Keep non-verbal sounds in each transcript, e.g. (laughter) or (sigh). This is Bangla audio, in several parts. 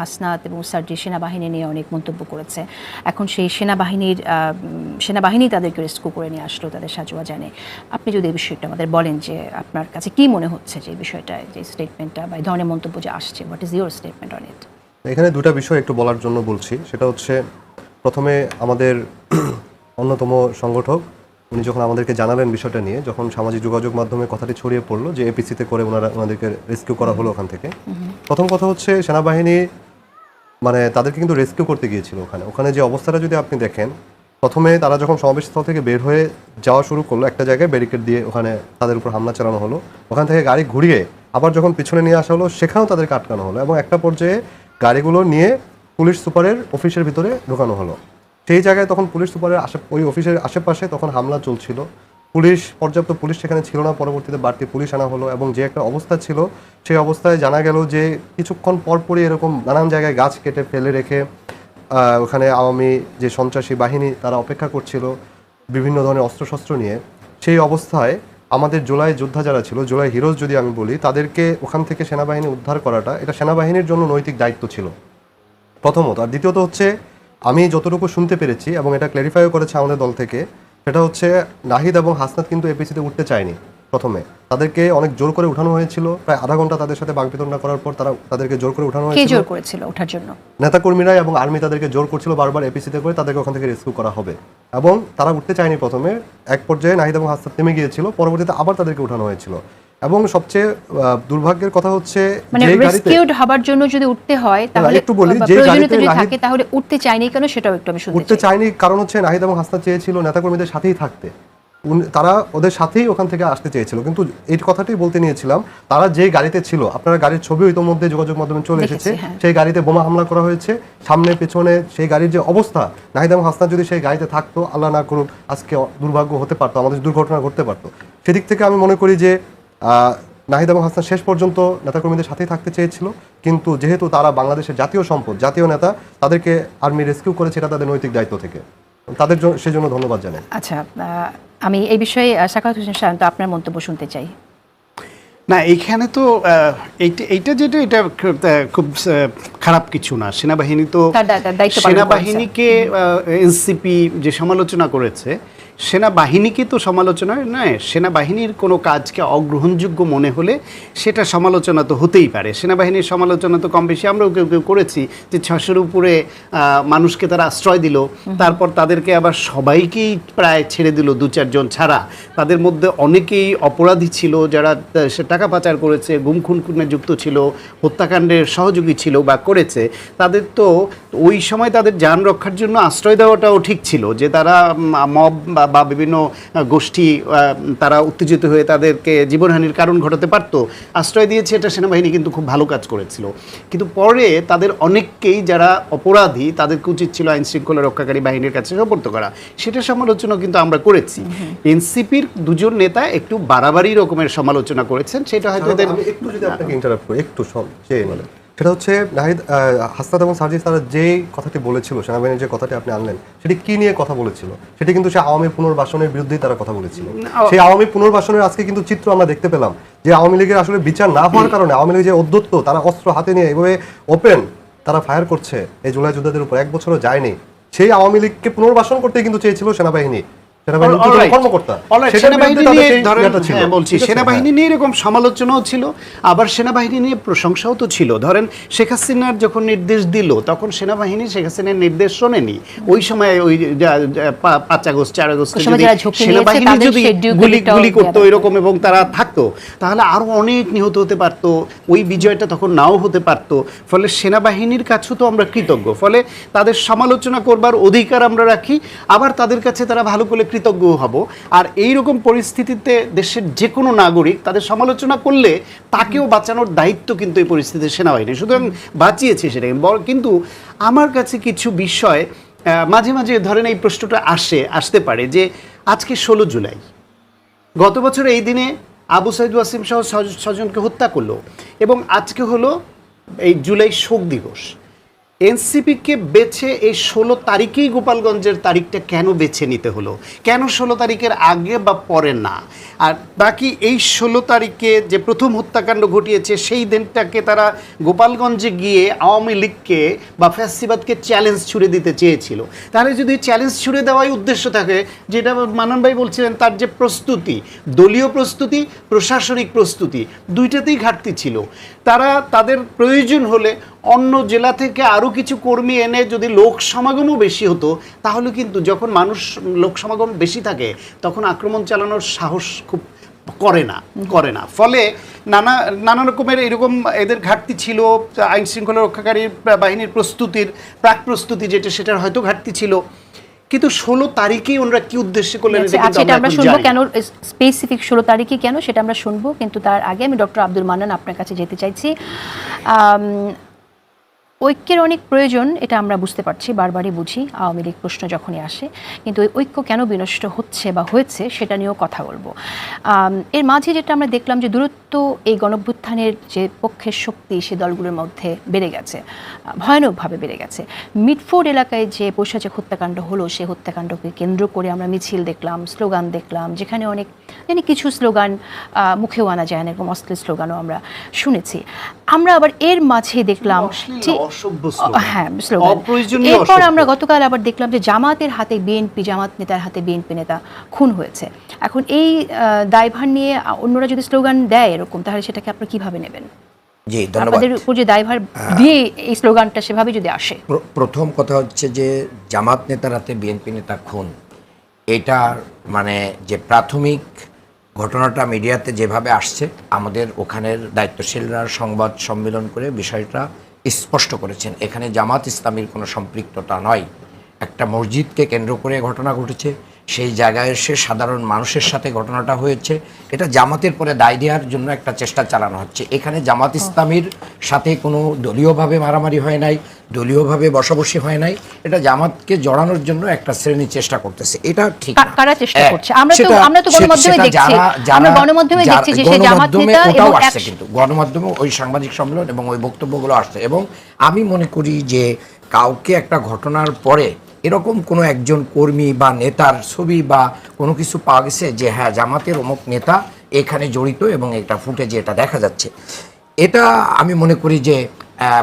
হাসনাত এবং সার্জি সেনাবাহিনী নিয়ে অনেক মন্তব্য করেছে। এখন সেই সেনাবাহিনীর সেনাবাহিনী তাদেরকে রেস্কিউ করে নিয়ে আসলো তাদের সাজোয়া জানে আপনি যদি এই বিষয়টা আমাদের বলেন যে আপনার কাছে কি মনে হচ্ছে যে বিষয়টা যে স্টেটমেন্টটা বা এই ধরনের মন্তব্য যে আসছে what is your statement on it এখানে দুটা বিষয় একটু বলার জন্য বলছি। সেটা হচ্ছে প্রথমে আমাদের (clears throat) অন্যতম সংগঠক উনি যখন আমাদেরকে জানালেন বিষয়টা নিয়ে যখন সামাজিক যোগাযোগ মাধ্যমে কথাটি ছড়িয়ে পড়ল যে এপিসিতে করে ওনারা ওনাদেরকে রেস্কিউ করা হলো ওখান থেকে। প্রথম কথা হচ্ছে সেনাবাহিনী মানে তাদেরকে কিন্তু রেস্কিউ করতে গিয়েছিল ওখানে। ওখানে যে অবস্থাটা যদি আপনি দেখেন, প্রথমে তারা যখন সমাবেশ স্থল থেকে বের হয়ে যাওয়া শুরু করল, একটা জায়গায় ব্যারিকেড দিয়ে ওখানে তাদের উপর হামলা চালানো হলো। ওখান থেকে গাড়ি ঘুরিয়ে আবার যখন পিছনে নিয়ে আসা হলো, সেখানেও তাদেরকে আটকানো হলো এবং একটা পর্যায়ে গাড়িগুলো নিয়ে পুলিশ সুপারের অফিসের ভিতরে ঢোকানো হলো। সেই জায়গায় তখন পুলিশ সুপারের আশে ওই অফিসের আশেপাশে তখন হামলা চলছিল। পুলিশ, পর্যাপ্ত পুলিশ সেখানে ছিল না। পরবর্তীতে বাড়তি পুলিশ আনা হলো এবং যে একটা অবস্থা ছিল, সেই অবস্থায় জানা গেল যে কিছুক্ষণ পরপরই এরকম নানান জায়গায় গাছ কেটে ফেলে রেখে ওখানে আওয়ামী যে সন্ত্রাসী বাহিনী তারা অপেক্ষা করছিল বিভিন্ন ধরনের অস্ত্রশস্ত্র নিয়ে। সেই অবস্থায় আমাদের জুলাই যোদ্ধা যারা ছিল, জুলাই হিরোজ যদি আমি বলি, তাদেরকে ওখান থেকে সেনাবাহিনী উদ্ধার করাটা এটা সেনাবাহিনীর জন্য নৈতিক দায়িত্ব ছিল। প্রথমত। আর দ্বিতীয়ত হচ্ছে, আমি যতটুকু শুনতে পেরেছি এবং এটা ক্ল্যারিফাইও করেছে আমাদের দল থেকে সেটা হচ্ছে নাহিদ এবং হাসনাত কিন্তু এপিসিতে উঠতে চায়নি প্রথমে। তাদেরকে অনেক জোর করে উঠানো হয়েছিল। প্রায় আধা ঘণ্টা তাদের সাথে বাগবিতণ্ডা করার পর তারা তাদেরকে জোর করে উঠানো হয়েছিল। জোর করেছিল ওঠার জন্য? নেতাকর্মীরা এবং আর্মি তাদেরকে জোর করছিল বারবার এপিসিতে করে তাদেরকে ওখান থেকে রেস্কিউ করা হবে। এবং তারা উঠতে চায়নি প্রথমে। এক পর্যায়ে নাহিদ এবং হাসনাত থেমে গিয়েছিল। পরবর্তীতে আবার তাদেরকে উঠানো হয়েছিল। এবং সবচেয়ে দুর্ভাগ্যের কথা হচ্ছে মানে রেস্কিউড হবার জন্য যদি উঠতে হয় তাহলে একটু বলি, যে গাড়িতে যদি থাকে তাহলে উঠতে চাইনি কেন সেটাও একটু আমি শুনতে উঠতে চাই। চায়নি কারণ হচ্ছে নাহিদ এবং হাসনাত চেয়েছিল নেতাকর্মীদের সাথেই থাকতে। তারা ওদের সাথেই ওখান থেকে আসতে চেয়েছিল। কিন্তু এই কথাটাই বলতে নিয়েছিলাম তারা যে গাড়িতে ছিল আপনারা গাড়ির ছবিও ইতোমধ্যে যোগাযোগ মাধ্যমে চলে এসেছে হ্যাঁ। সেই গাড়িতে বোমা হামলা করা হয়েছে। সামনে পেছনে সেই গাড়ির যে অবস্থা নাহিদ এবং হাসনাত যদি সেই গাড়িতে থাকতো আল্লাহ না করুক আজকে দুর্ভাগ্য হতে পারতো আমাদের দুর্ঘটনা ঘটতে পারতো। সেদিক থেকে আমি মনে করি যে নাহিদ এবং হাসান শেষ পর্যন্ত নেতাকর্মীদের সাথেই থাকতে চেয়েছিল কিন্তু যেহেতু তারা বাংলাদেশের জাতীয় সম্পদ জাতীয় নেতা তাদেরকে আর্মি রেস্কিউ করেছে এটা তাদের নৈতিক দায়িত্ব থেকে। তাদের জন্য সেজন্য ধন্যবাদ জানাই। আচ্ছা আমি এই বিষয়ে সাখাওয়াত হোসেন সায়ন্ত আপনার মন্তব্য শুনতে চাই। না এইখানে তো আহ, এইটা এইটা যেটা এটা খুব, খারাপ কিছু না। সেনাবাহিনী তো। সেনাবাহিনীকে এনসিপি যে সমালোচনা করেছে সেনাবাহিনীকে তো সমালোচনা? নয় সেনাবাহিনীর কোনো কাজকে অগ্রহণযোগ্য মনে হলে সেটা সমালোচনা তো হতেই পারে। সেনাবাহিনীর সমালোচনা তো কম বেশি। আমরাও কেউ কেউ করেছি যে ছশোর উপরে মানুষকে তারা আশ্রয় দিল। তারপর তাদেরকে আবার সবাইকেই প্রায় ছেড়ে দিল দু চারজন ছাড়া। তাদের মধ্যে অনেকেই অপরাধী ছিল যারা সে টাকা পাচার করেছে গুম খুন খুনে যুক্ত ছিল হত্যাকাণ্ডের সহযোগী ছিল বা করেছে। তাদের তো ওই সময় তাদের যান রক্ষার জন্য আশ্রয় দেওয়াটাও ঠিক ছিল যে তারা মব বা- বা বিভিন্ন গোষ্ঠী তারা উত্তেজিত হয়ে তাদেরকে জীবনহানির কারণ ঘটাতে পারতো। আশ্রয় দিয়েছে এটা সেনাবাহিনী কিন্তু খুব ভালো কাজ করেছিল। কিন্তু পরে তাদের অনেককেই যারা অপরাধী তাদেরকে উচিত ছিল আইন শৃঙ্খলা রক্ষাকারী বাহিনীর কাছে সোপর্দ করা। সেটা সমালোচনা কিন্তু আমরা করেছি। এনসিপির দুজন নেতা একটু বাড়াবাড়ি রকমের সমালোচনা করেছেন। সেটা হয়তো একটু যদি আপনাকে ইন্টারাপ্ট করি একটু সব চেয়ে মানে সেটা হচ্ছে নাহিদ হাসনাত এবং সার্জিস তারা যে কথাটি বলেছিল সেনাবাহিনীর যে কথাটি আপনি আনলেন সেটি কি নিয়ে কথা বলেছিল? সেটি কিন্তু সে আওয়ামী পুনর্বাসনের বিরুদ্ধেই তারা কথা বলেছিল। সেই আওয়ামী পুনর্বাসনের আজকে কিন্তু চিত্র আমরা দেখতে পেলাম যে আওয়ামী লীগের আসলে বিচার না হওয়ার (clears throat) কারণে আওয়ামী লীগের যে অধ্যত্ত তারা অস্ত্র হাতে নিয়ে এভাবে ওপেন তারা ফায়ার করছে এই জুলাই যোদ্ধাদের উপর এক বছরও যায়নি। সেই আওয়ামী লীগকে পুনর্বাসন করতে কিন্তু চেয়েছিল সেনাবাহিনী। সেনাবাহিনী নিয়ে। হ্যাঁ? সেনাবাহিনী নিয়ে এরকম সমালোচনাও ছিল আবার সেনাবাহিনী নিয়ে প্রশংসাও তো ছিল। ধরেন শেখ হাসিনার যখন নির্দেশ দিল তখন সেনাবাহিনী শেখ হাসিনার নির্দেশ শোনেনি। ওই সময় ওই পাঁচ আগস্ট চার আগস্ট সেনাবাহিনী যদি গুলি গুলি করতো এরকম এবং তারা থাকতো তাহলে আরও অনেক নিহত হতে পারতো। ওই বিজয়টা তখন নাও হতে পারতো। ফলে সেনাবাহিনীর কাছেও তো আমরা কৃতজ্ঞ। ফলে তাদের সমালোচনা করবার অধিকার আমরা রাখি। আবার তাদের কাছে তারা ভালো করে কৃতজ্ঞ হব। আর এই রকম পরিস্থিতিতে দেশের যে কোনো নাগরিক তাদের সমালোচনা করলে তাকেও বাঁচানোর দায়িত্ব কিন্তু এই পরিস্থিতিতে সেনাবাহিনী। সুতরাং বাঁচিয়েছে সেটাকে কিন্তু আমার কাছে কিছু বিষয় মাঝে মাঝে ধরেন এই প্রশ্নটা আসে, আসতে পারে যে আজকে ষোলো জুলাই। গত বছর এই দিনে আবু সাইদ ওয়াসিম সহ ছজনকে হত্যা করল এবং আজকে হলো এই জুলাই শোক দিবস। এনসিপিকে বেছে এই ষোলো তারিখেই গোপালগঞ্জের তারিখটা কেন বেছে নিতে হলো? কেন ষোলো তারিখের আগে বা পরে না? আর বাকি এই ষোলো তারিখে যে প্রথম হত্যাকাণ্ড ঘটিয়েছে, সেই দিনটাকে তারা গোপালগঞ্জে গিয়ে আওয়ামী লীগকে বা ফ্যাসিবাদকে চ্যালেঞ্জ ছুড়ে দিতে চেয়েছিল। তাহলে যদি চ্যালেঞ্জ ছুড়ে দেওয়াই উদ্দেশ্য থাকে, যেটা মানন ভাই বলছিলেন, তার যে প্রস্তুতি, দলীয় প্রস্তুতি, প্রশাসনিক প্রস্তুতি, দুইটাতেই ঘাটতি ছিল। তারা তাদের প্রয়োজন হলে অন্য জেলা থেকে আরও কিছু কর্মী এনে যদি লোক সমাগমও বেশি হতো তাহলে কিন্তু যখন মানুষ লোক সমাগম বেশি থাকে তখন আক্রমণ চালানোর সাহস খুব করে না করে না। ফলে নানা নানা রকমের এরকম এদের ঘাটতি ছিল আইন শৃঙ্খলা রক্ষাকারী বাহিনীর প্রস্তুতির প্রাক প্রস্তুতি যেটা সেটার হয়তো ঘাটতি ছিল। কিন্তু ষোলো তারিখেই ওনারা কি উদ্দেশ্যে করলেন কিন্তু আচ্ছা এটা আমরা শুনব কেন স্পেসিফিক ষোলো তারিখে কেন সেটা আমরা শুনব কিন্তু তার আগে আমি ডক্টর আব্দুল মান্নান আপনার কাছে যেতে চাইছি। ঐক্যের অনেক প্রয়োজন, এটা আমরা বুঝতে পারছি, বারবারই বুঝি, আওয়ামী লীগ প্রশ্ন যখনই আসে। কিন্তু ওই ঐক্য কেন বিনষ্ট হচ্ছে বা হয়েছে, সেটা নিয়েও কথা বলব। এর মাঝে যেটা আমরা দেখলাম যে দূরত্ব এই গণভ্যুত্থানের যে পক্ষের শক্তি, সে দলগুলোর মধ্যে বেড়ে গেছে, ভয়ানকভাবে বেড়ে গেছে। মিটফোর্ড এলাকায় যে পৈশাচিক হত্যাকাণ্ড হলো সেই হত্যাকাণ্ডকে কেন্দ্র করে আমরা মিছিল দেখলাম, স্লোগান দেখলাম, যেখানে অনেক, জানি কিছু স্লোগান মুখেও আনা যায় না, এরকম অশ্লীল স্লোগানও আমরা শুনেছি। আমরা আবার এর মাঝে দেখলাম। হ্যাঁ এরপর আমরা গতকাল আবার দেখলাম যে জামাতের হাতে বিএনপি জামাত নেতার হাতে বিএনপি নেতা খুন হয়েছে। এখন এই দায়ভার নিয়ে অন্যরা যদি স্লোগান দেয় এরকম তাহলে সেটাকে আপনারা কীভাবে নেবেন? জি ধন্যবাদ। উপর যে দায়ভার দিয়ে এই স্লোগানটা সেভাবে যদি আসে। প্রথম কথা হচ্ছে যে জামাত নেতার হাতে বিএনপি নেতা খুন। এটার মানে যে প্রাথমিক ঘটনাটা মিডিয়াতে যেভাবে আসছে, আমাদের ওখানের দায়িত্বশীলরা সংবাদ সম্মেলন করে বিষয়টা স্পষ্ট করেছেন। এখানে জামাত ইসলামীর কোনো সম্পৃক্ততা নয়। একটা মসজিদকে কেন্দ্র করে ঘটনা ঘটেছে। সেই জায়গায় এসে সাধারণ মানুষের সাথে ঘটনাটা হয়েছে। এটা জামাতের পরে দায় দেওয়ার জন্য একটা চেষ্টা চালানো হচ্ছে। এখানে জামাত ইসলামীর সাথে কোনো দলীয়ভাবে মারামারি হয় নাই দলীয়ভাবে বসাবসি হয় নাই। এটা জামাতকে জড়ানোর জন্য একটা শ্রেণি চেষ্টা করতেছে। এটা ঠিক কা- কারা চেষ্টা করছে? আমরা তো- আমরা তো গণমাধ্যমে দেখছি। আমরা গণমাধ্যমে দেখছি যে সে জামাত নেতা ওটাও এবং আসছে কিন্তু। গণমাধ্যমে ওই সাংবাদিক সম্মেলন এবং ওই বক্তব্যগুলো আসছে। এবং আমি মনে করি যে কাউকে একটা ঘটনার পরে এরকম কোনো একজন কর্মী বা নেতার ছবি বা কোনো কিছু পাওয়া গেছে যে হ্যাঁ জামাতের অমুক নেতা এখানে জড়িত এবং এটা ফুটেজে এটা দেখা যাচ্ছে। এটা আমি মনে করি যে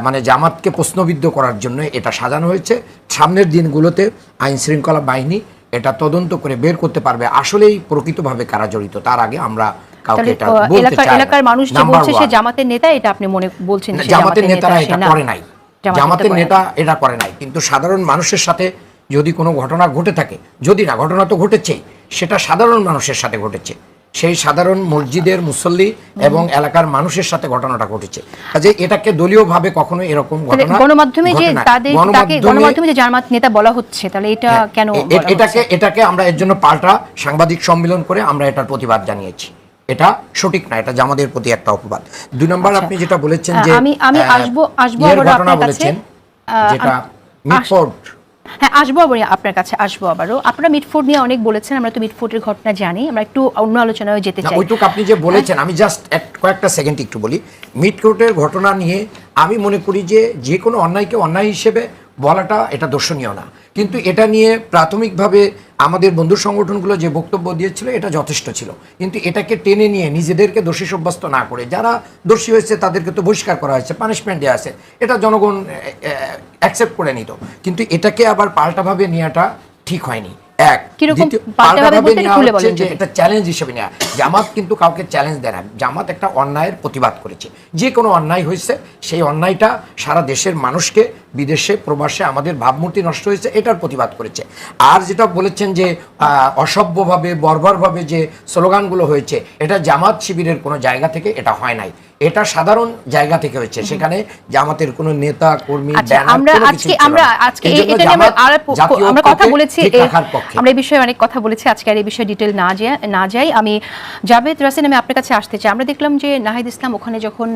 মানে জামাতকে প্রশ্নবিদ্ধ করার জন্য এটা সাজানো হয়েছে। সামনের দিনগুলোতে আইন শৃঙ্খলা বাহিনী এটা তদন্ত করে বের করতে পারবে। আসলেই প্রকৃতভাবে কারা জড়িত তার আগে আমরা কাউকে এটা আহ, বলতে চাই এলাকার মানুষ যে বলছে সে জামাতের নেতা এটা আপনি মনে বলছেন জামাতের নেতারা এটা করে নাই। জামাতের জামাতের নেতা এটা করে নাই। কিন্তু সাধারণ মানুষের সাথে যদি কোনো ঘটনা ঘটে থাকে যদি না ঘটনা তো ঘটেছেই সেটা সাধারণ মানুষের সাথে ঘটেছে। সেই সাধারণ মসজিদের মুসল্লি এবং এলাকার মানুষের সাথে ঘটনাটা ঘটেছে। কাজে এটাকে দলীয়ভাবে কখনো এরকম ঘটনা গণমাধ্যমে যে তাদের গণমাধ্যমে- যে জামাত নেতা বলা হচ্ছে তাহলে এটা হ্যাঁ, কেন এটাকে এটাকে আমরা এর জন্য পাল্টা সাংবাদিক সম্মেলন করে আমরা এটার প্রতিবাদ জানিয়েছি। এটা সঠিক না এটা জামাদের প্রতি একটা অপবাদ। দুই নম্বর আচ্ছা। আপনি যেটা বলেছেন যে আমি- আমি আসবো- আসব আপনার কাছে। বলেছেন যেটা মিটফোর্ড হ্যাঁ আসব আবার আপনার কাছে আসব আবারও। আপনারা মিটফোর্ড নিয়ে অনেক বলেছেন আমরা তো মিটফোর্ডের ঘটনা জানি। আমরা একটু অন্য আলোচনায় যেতে চাই। ওইটুকু আপনি যে বলেছেন আমি জাস্ট এক কয়েকটা সেকেন্ড একটু বলি। মিটকোটের ঘটনা নিয়ে আমি মনে করি যে যে কোনো অন্যায়কে অন্যায় হিসেবে বলাটা এটা দর্শনীয় না। কিন্তু এটা নিয়ে প্রাথমিকভাবে আমাদের বন্ধু সংগঠনগুলো যে বক্তব্য দিয়েছিল এটা যথেষ্ট ছিল। কিন্তু এটাকে টেনে নিয়ে নিজেদেরকে দোষী সাব্যস্ত না করে যারা দোষী হয়েছে তাদেরকে তো বহিষ্কার করা হয়েছে পানিশমেন্ট দেওয়া আছে এটা জনগণ অ্যাকসেপ্ট করে নিত। কিন্তু এটাকে আবার পাল্টাভাবে নেওয়াটা ঠিক হয়নি। এক এটা চ্যালেঞ্জ হিসেবে নেওয়া। জামাত কিন্তু কাউকে চ্যালেঞ্জ দেয় না। জামাত একটা অন্যায়ের প্রতিবাদ করেছে। যে কোনো অন্যায় হয়েছে সেই অন্যায়টা সারা দেশের মানুষকে বিদেশে প্রবাসে আমাদের ভাবমূর্তি নষ্ট হয়েছে এটার প্রতিবাদ করেছে। আর যেটা বলেছেন যে অসভ্যভাবে বর্বরভাবে যে স্লোগানগুলো হয়েছে এটা জামাত শিবিরের কোনো জায়গা থেকে এটা হয় নাই। এটা সাধারণ জায়গা থেকে হয়েছে। সেখানে জামাতের কোনো নেতা কর্মী আচ্ছা আমরা আজকে আজকে এটা নিয়ে কথা বলেছি আমরা এই বিষয়ে অনেক কথা বলেছি আজকে আর এই বিষয়ে ডিটেল না যাই না যাই। আমি জাভেদ রাসিন আমি আপনার কাছে আসতে চাই। আমরা দেখলাম যে নাহিদ ইসলাম ওখানে যখন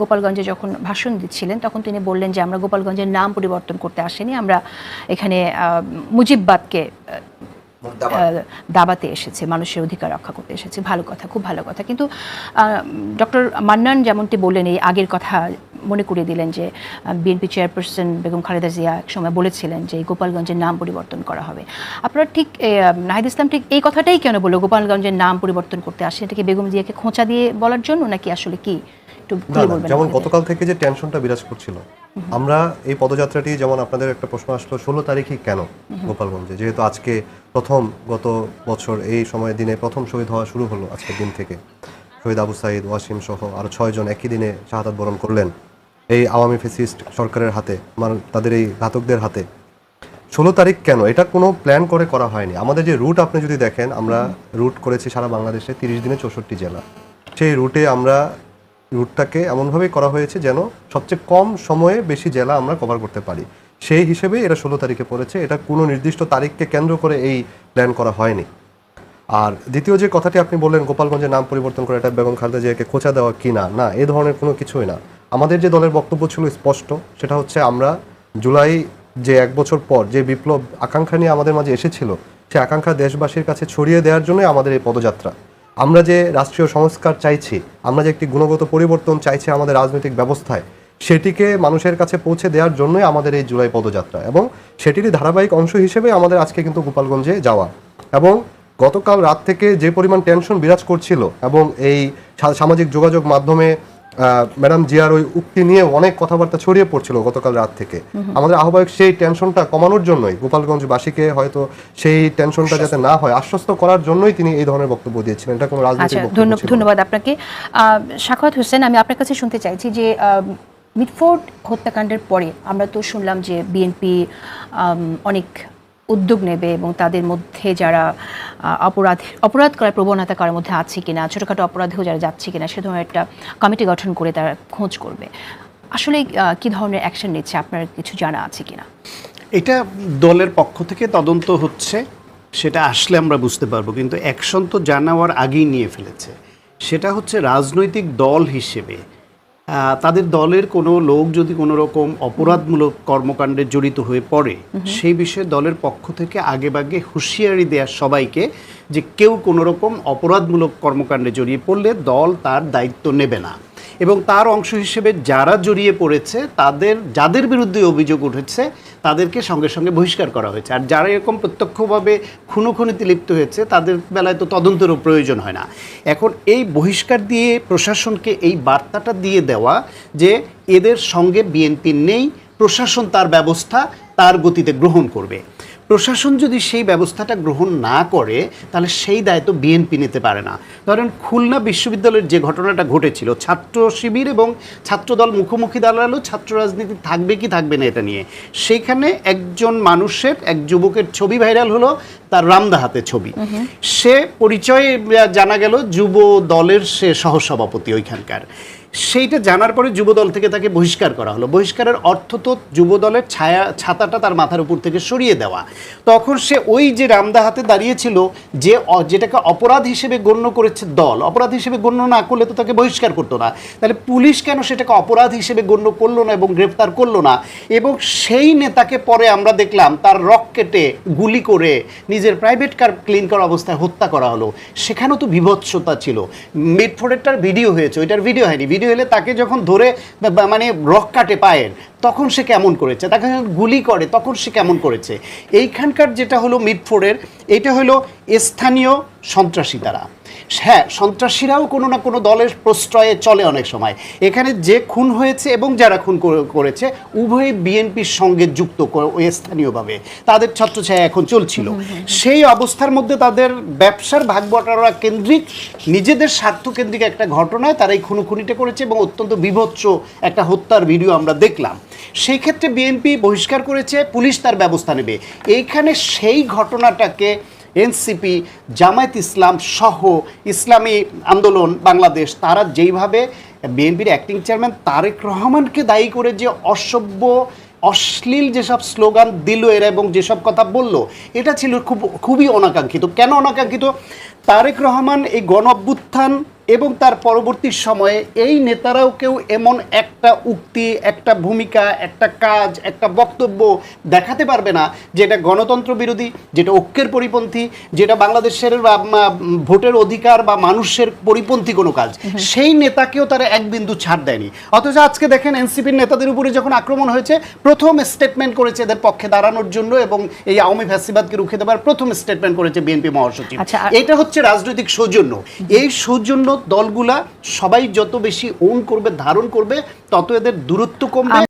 গোপালগঞ্জে যখন ভাষণ দিচ্ছিলেন তখন তিনি বললেন যে আমরা গোপালগঞ্জের নাম পরিবর্তন করতে আসেনি। আমরা এখানে মুজিববাদকে দাবাতে। এসেছে মানুষের অধিকার রক্ষা করতে এসেছে। ভালো কথা খুব ভালো কথা। কিন্তু ডক্টর মান্নান যেমনটি বললেন এই আগের কথা মনে করিয়ে দিলেন যে বিএনপি চেয়ারপারসন বেগম খালেদা জিয়া এক সময় বলেছিলেন যে গোপালগঞ্জের নাম পরিবর্তন করা হবে। আপনারা ঠিক নাহিদ ইসলাম ঠিক এই কথাটাই কেন বলল গোপালগঞ্জের নাম পরিবর্তন করতে আসে? এটাকে বেগম জিয়াকে খোঁচা দিয়ে বলার জন্য নাকি আসলে কি? একটু যেমন গতকাল থেকে যে টেনশনটা বিরাজ করছিল আমরা এই পদযাত্রাটি, যেমন আপনাদের একটা প্রশ্ন আসলো, ষোলো তারিখই কেন গোপালগঞ্জে? যেহেতু আজকে প্রথম গত বছর এই সময়ের দিনে প্রথম শহীদ হওয়া শুরু হলো আজকের দিন থেকে। শহীদ আবু সাইদ, ওয়াসিম সহ আরও ছয়জন একই দিনে শাহাদাত বরণ করলেন। এই আওয়ামী ফেসিস্ট সরকারের হাতে মানে তাদের এই ঘাতকদের হাতে। ষোলো তারিখ কেন? এটা কোনো প্ল্যান করে করা হয়নি। আমাদের যে রুট আপনি যদি দেখেন, আমরা রুট করেছি সারা বাংলাদেশে তিরিশ দিনে চৌষট্টি জেলা। সেই রুটে আমরা রুটটাকে এমনভাবেই করা হয়েছে যেন সবচেয়ে কম সময়ে বেশি জেলা আমরা কভার করতে পারি। সেই হিসেবে এটা ষোলো তারিখে পড়েছে। এটা কোনো নির্দিষ্ট তারিখকে কেন্দ্র করে এই প্ল্যান করা হয়নি। আর দ্বিতীয় যে কথাটি আপনি বললেন, গোপালগঞ্জের নাম পরিবর্তন করে এটা বেগম খালেদা জিয়াকে খোঁচা দেওয়া কি না? না, এ ধরনের কোনো কিছুই না। আমাদের যে দলের বক্তব্য ছিল স্পষ্ট, সেটা হচ্ছে আমরা জুলাই যে এক বছর পর যে বিপ্লব আকাঙ্ক্ষা নিয়ে আমাদের মাঝে এসেছিল, সে আকাঙ্ক্ষা দেশবাসীর কাছে ছড়িয়ে দেওয়ার জন্যই আমাদের এই পদযাত্রা। আমরা যে রাষ্ট্রীয় সংস্কার চাইছি, আমরা যে একটি গুণগত পরিবর্তন চাইছি আমাদের রাজনৈতিক ব্যবস্থায়, সেটিকে মানুষের কাছে পৌঁছে দেওয়ার জন্যই আমাদের এই জুলাই পদযাত্রা এবং সেটিরই ধারাবাহিক অংশ হিসেবে আমাদের আজকে কিন্তু গোপালগঞ্জে যাওয়া এবং গতকাল রাত থেকে যে পরিমাণ টেনশন বিরাজ করছিল এবং এই সামাজিক যোগাযোগ মাধ্যমে ম্যাডাম জিয়ার ওই উক্তি নিয়ে অনেক কথাবার্তা ছড়িয়ে পড়ছিল গতকাল রাত থেকে। আমাদের আহ্বায়ক সেই টেনশনটা কমানোর জন্যই গোপালগঞ্জবাসীকে হয়তো সেই টেনশনটা যাতে না হয় আশ্বস্ত করার জন্যই তিনি এই ধরনের বক্তব্য দিয়েছিলেন। এটা কোনো রাজনৈতিক আচ্ছা। ধন্যবাদ আপনাকে। সাখাওয়াত হোসেন আমি আপনার কাছে শুনতে চাইছি যে মিটফোর্ড হত্যাকাণ্ডের পরে আমরা তো শুনলাম যে বিএনপি অনেক উদ্যোগ নেবে এবং তাদের মধ্যে যারা অপরাধ অপরাধ করার প্রবণতা কারোর মধ্যে আছে কিনা, ছোটোখাটো অপরাধেও যারা যাচ্ছে কিনা, সে ধরনের একটা কমিটি গঠন করে তারা খোঁজ করবে। আসলে কি ধরনের অ্যাকশন নিচ্ছে? আপনার কিছু জানা আছে কিনা? এটা দলের পক্ষ থেকে তদন্ত হচ্ছে, সেটা আসলে আমরা বুঝতে পারব, কিন্তু অ্যাকশন তো জানাওয়ার আগেই নিয়ে ফেলেছে। সেটা হচ্ছে রাজনৈতিক দল হিসেবে তাদের দলের কোনো লোক যদি কোনো রকম অপরাধমূলক কর্মকাণ্ডে জড়িত হয়ে পড়ে সেই বিষয়ে দলের পক্ষ থেকে আগেভাগে হুঁশিয়ারি দেয়া সবাইকে যে কেউ কোনো রকম অপরাধমূলক কর্মকাণ্ডে জড়িয়ে পড়লে দল তার দায়িত্ব নেবে না। এবং তার অংশ হিসেবে যারা জড়িয়ে পড়েছে, তাদের, যাদের বিরুদ্ধে অভিযোগ উঠেছে, তাদেরকে সঙ্গে সঙ্গে বহিষ্কার করা হয়েছে। আর যারা এরকম প্রত্যক্ষভাবে খুনোখুনিতে লিপ্ত হয়েছে, তাদের বেলায় তো তদন্তেরও প্রয়োজন হয় না। এখন এই বহিষ্কার দিয়ে প্রশাসনকে এই বার্তাটা দিয়ে দেওয়া যে এদের সঙ্গে বিএনপি নেই, প্রশাসন তার ব্যবস্থা, তার গতিতে গ্রহণ করবে। প্রশাসন যদি সেই ব্যবস্থাটা গ্রহণ না করে তাহলে সেই দায়িত্ব বিএনপি নিতে পারে না। ধরেন খুলনা বিশ্ববিদ্যালয়ের যে ঘটনাটা ঘটেছিল ছাত্র শিবির এবং ছাত্রদল মুখোমুখি দাঁড়াল ছাত্র রাজনীতি থাকবে কি থাকবে না এটা নিয়ে। সেইখানে একজন মানুষের এক যুবকের ছবি ভাইরাল হলো তার রামদা হাতে ছবি সে পরিচয়ে জানা গেল যুব দলের সে সহসভাপতি ওইখানকার। সেইটা জানার পরে যুবদল থেকে তাকে বহিষ্কার করা হলো। বহিষ্কারের অর্থ তো যুবদলের ছায়া, ছাতাটা তার মাথার উপর থেকে সরিয়ে দেওয়া। তখন সে ওই যে রামদা হাতে দাঁড়িয়েছিল, যে যেটাকে অপরাধ হিসেবে গণ্য করেছে দল, অপরাধ হিসেবে গণ্য না করলে তো তাকে বহিষ্কার করতো না। তাহলে পুলিশ কেন সেটাকে অপরাধ হিসেবে গণ্য করল না এবং গ্রেফতার করল না? এবং সেই নেতাকে পরে আমরা দেখলাম, তার রক কেটে গুলি করে নিজের প্রাইভেট কার ক্লিন করা অবস্থায় হত্যা করা হলো। সেখানেও তো বিভৎসতা ছিল। মিডফোর্ডেরটার ভিডিও হয়েছে, ওইটার ভিডিও হয়নি। ভিডিও এলে তাকে যখন ধরে মানে রক কাটে পায়ের, তখন সে কেমন করেছে? তাকে গুলি করে, তখন সে কেমন করেছে? এইখানকার যেটা হলো মিডফোর্ডের এটা হলো স্থানীয় সন্ত্রাসী তারা। হ্যাঁ সন্ত্রাসীরাও কোনো না কোনো দলের প্রশ্রয়ে চলে অনেক সময়। এখানে যে খুন হয়েছে এবং যারা খুন করেছে উভয়ই বিএনপির সঙ্গে যুক্ত স্থানীয়ভাবে। তাদের ছত্রছায়া এখন চলছিল। সেই অবস্থার মধ্যে তাদের ব্যবসার ভাগ বটারা কেন্দ্রিক নিজেদের স্বার্থ কেন্দ্রিক একটা ঘটনায় তারা এই খুনোখুনিটা করেছে এবং অত্যন্ত বিভৎস একটা হত্যার ভিডিও আমরা দেখলাম। সেই ক্ষেত্রে বিএনপি বহিষ্কার করেছে পুলিশ তার ব্যবস্থা নেবে। এইখানে সেই ঘটনাটাকে এনসিপি, জামায়াত ইসলাম সহ ইসলামী আন্দোলন বাংলাদেশ, তারা যেইভাবে বিএনপির অ্যাক্টিং চেয়ারম্যান তারেক রহমানকে দায়ী করে যে অসভ্য, অশ্লীল যেসব স্লোগান দিল এরা এবং যেসব কথা বলল, এটা ছিল খুব, খুবই অনাকাঙ্ক্ষিত। কেন অনাকাঙ্ক্ষিত? তারেক রহমান এই গণ অভ্যুত্থান এবং তার পরবর্তী সময়ে এই নেতারাও কেউ এমন একটা উক্তি একটা ভূমিকা একটা কাজ একটা বক্তব্য দেখাতে পারবে না যেটা গণতন্ত্র বিরোধী যেটা ঐক্যের পরিপন্থী যেটা বাংলাদেশের ভোটের অধিকার বা মানুষের পরিপন্থী কোনো কাজ। সেই নেতাকেও তারা এক বিন্দু ছাড় দেয়নি। অথচ আজকে দেখেন এনসিপির নেতাদের উপরে যখন আক্রমণ হয়েছে প্রথম স্টেটমেন্ট করেছে এদের পক্ষে দাঁড়ানোর জন্য এবং এই আওয়ামী ফ্যাসিবাদকে রুখে দেওয়ার প্রথম স্টেটমেন্ট করেছে বিএনপি মহাসচিব। আচ্ছা, এটা হচ্ছে রাজনৈতিক সৌজন্য। এই সৌজন্য দলগুলা সবাই যত বেশি ওন করবে ধারণ করবে তত এদের দূরত্ব কমবে।